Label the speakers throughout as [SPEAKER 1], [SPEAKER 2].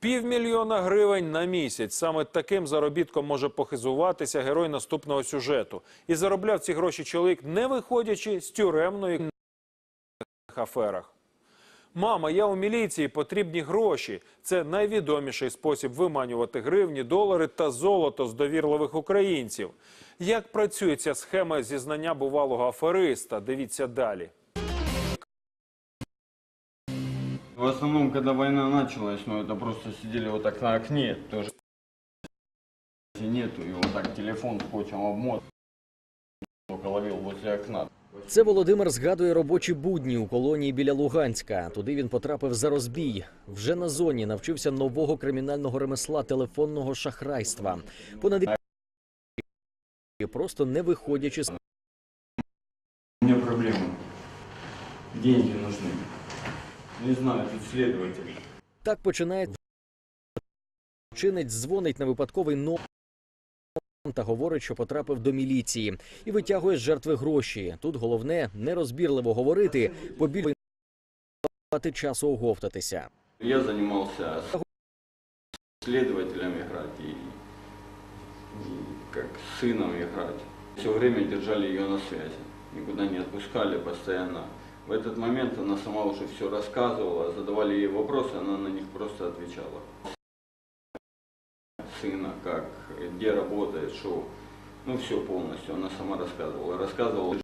[SPEAKER 1] Півмільйона гривень на місяць. Саме таким заробітком може похизуватися герой наступного сюжету. І заробляв ці гроші чоловік, не виходячи з тюремної аферах. Мама, я у міліції, потрібні гроші. Це найвідоміший спосіб виманювати гривні, долари та золото з довірливих українців. Як працює ця схема зізнання бувалого афериста? Дивіться далі.
[SPEAKER 2] В основном, когда война началась, ну это просто сидели вот так на окне, тоже нету, и вот так телефон скотчем обмотан, только ловил возле окна.
[SPEAKER 3] Це Володимир згадує робочі будні у колонії біля Луганська. Туди він потрапив за розбій. Вже на зоні навчився нового кримінального ремесла телефонного шахрайства. Понад рік просто не виходячи з
[SPEAKER 2] У меня проблемы. Деньги нужны. Не знаю, тут следователь.
[SPEAKER 3] так починає чинець дзвонить на випадковий номер та говорить, що потрапив до міліції і витягує з жертви гроші. Тут головне нерозбірливо говорити, побільше часу оговтатися.
[SPEAKER 2] Я занимался с следователем играть и, и как с. Все время держали ее на связи, никуда не отпускали постоянно. В этот момент она сама уже все рассказывала, задавали ей вопросы, она на них просто отвечала. Сына, как, где работает, что, ну все полностью, она сама рассказывала. Рассказывала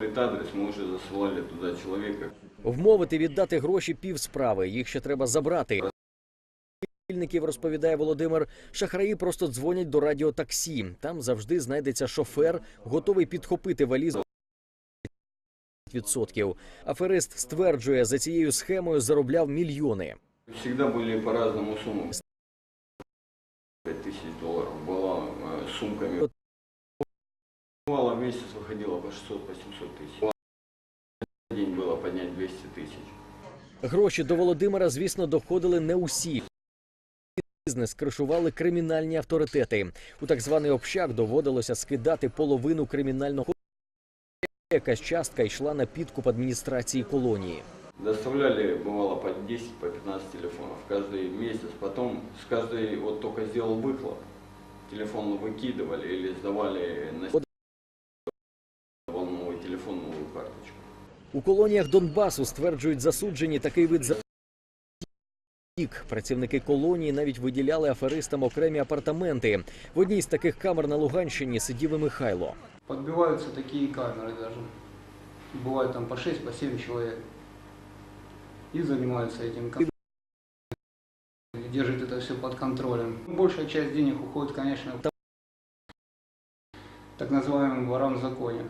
[SPEAKER 2] этот адрес, мы уже засылали туда человека,
[SPEAKER 3] Вмовити віддати гроші пів справи. Їх ще треба забрати. Спільників розповідає Володимир. Шахраї просто дзвонять до радіотаксі. Там завжди знайдеться шофер, готовий підхопити валізу. Відсотків. Аферист стверджує, за цією схемою заробляв мільйони.
[SPEAKER 2] Всегда были по-разному суммы. 5 тысяч долларов была э, сумками. Бывало, в месяц выходило по 600, по 700 тысяч. В день было поднять 200 тысяч.
[SPEAKER 3] Гроші до Володимира, звісно, доходили не усі. Бізнес кришували кримінальні авторитети. У так званий общак доводилося скидати половину кримінального. Якась частка йшла на підкуп адміністрації колонії.
[SPEAKER 2] Доставляли, бывало, по 10, по 15 телефонов каждый месяц. Потом с каждой, вот только сделал выхлоп, телефон выкидывали или сдавали на давал новый телефон, новую карточку.
[SPEAKER 3] У колоніях Донбасу стверджують засуджені такий вид за Рік працівники колонії навіть виділяли аферистам окремі апартаменти. В одній з таких камер на Луганщині сидів і Михайло.
[SPEAKER 4] Подбиваются такие камеры даже. Бывает там по 6, по 7 человек. И занимаются этим. кон- И Держит это все под контролем. Большая часть денег уходит, конечно, так называемым ворам в законе.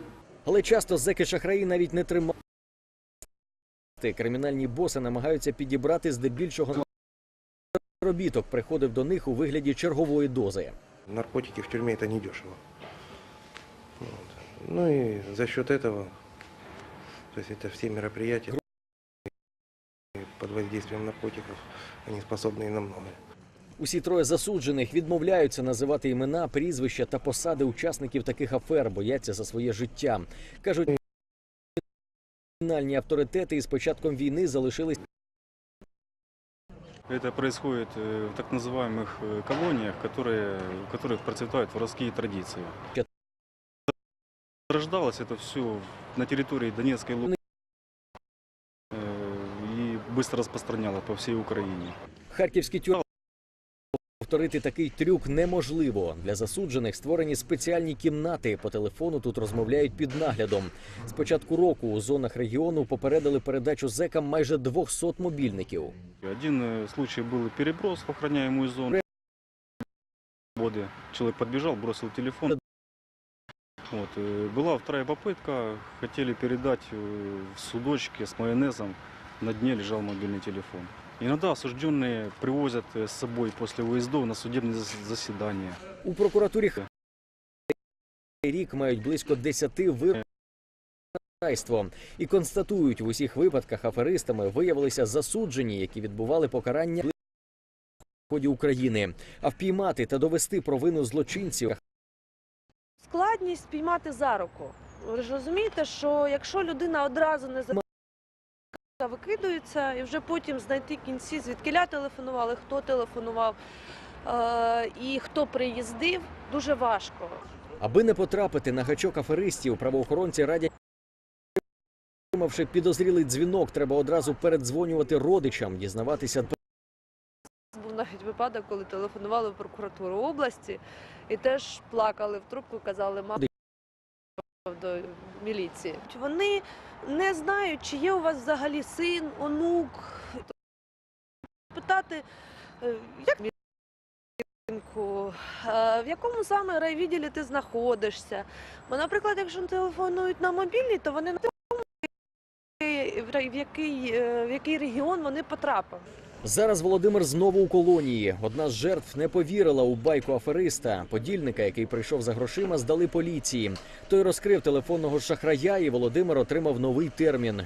[SPEAKER 3] Але часто зеки шахраї навіть не тримають. Кримінальні боси намагаються підібрати здебільшого заробіток приходив до них у вигляді чергової дози.
[SPEAKER 5] Наркотики в тюрьме это недешево. Вот. Ну и за счет этого, то есть это все мероприятия под воздействием наркотиков, они способны и на многое.
[SPEAKER 3] Усі троє засуджених відмовляються називати імена, прізвища та посади учасників таких афер, бояться за своє життя. Кажуть, кримінальні авторитети із початком війни залишились
[SPEAKER 6] Это происходит э, в так называемых э, колониях, которые, в которых процветают воровские традиции. Рождалось это все на территории Донецкой Луганской и быстро распространяло по всей Украине.
[SPEAKER 3] Харківські тюрми. Повторити такий трюк неможливо. Для засуджених створені спеціальні кімнати. По телефону тут розмовляють під наглядом. З початку року у зонах регіону попередили передачу зекам майже 200 мобільників.
[SPEAKER 6] Один э, случай был переброс в охраняемую зону. Годы. Человек подбежал, бросил телефон. Вот. э, Была вторая попытка, хотели передать э, в судочке с майонезом, на дне лежал мобильный телефон. Иногда осужденные привозят э, с собой после выездов на судебные зас- заседания.
[SPEAKER 3] У прокуратурі Х- рік мають близько 10 вирайство і констатують, в усіх випадках аферистами виявилися засуджені, які відбували покарання в ході України. А впіймати та довести провину злочинців
[SPEAKER 7] складність спіймати за руку. Ви ж розумієте, що якщо людина одразу не Викидаються і вже потім знайти кінці, звідкиля телефонували, хто телефонував е- і хто приїздив, дуже важко.
[SPEAKER 3] Аби не потрапити на гачок аферистів, правоохоронці радять. Отримавши підозрілий дзвінок, треба одразу передзвонювати родичам, дізнаватися
[SPEAKER 7] навіть випадок, коли телефонували в прокуратуру області і теж плакали в трубку, казали мама до міліції. Вони не знають, чи є у вас взагалі син, онук. Питати, е, як е, в якому саме райвідділі ти знаходишся. Бо, наприклад, якщо телефонують на мобільний, то вони не тому, в який, е, в який регіон вони потрапили.
[SPEAKER 3] Зараз Володимир знову у колонії. Одна з жертв не повірила у байку афериста. Подільника, який прийшов за грошима, здали поліції. Той розкрив телефонного шахрая, і Володимир отримав новий термін.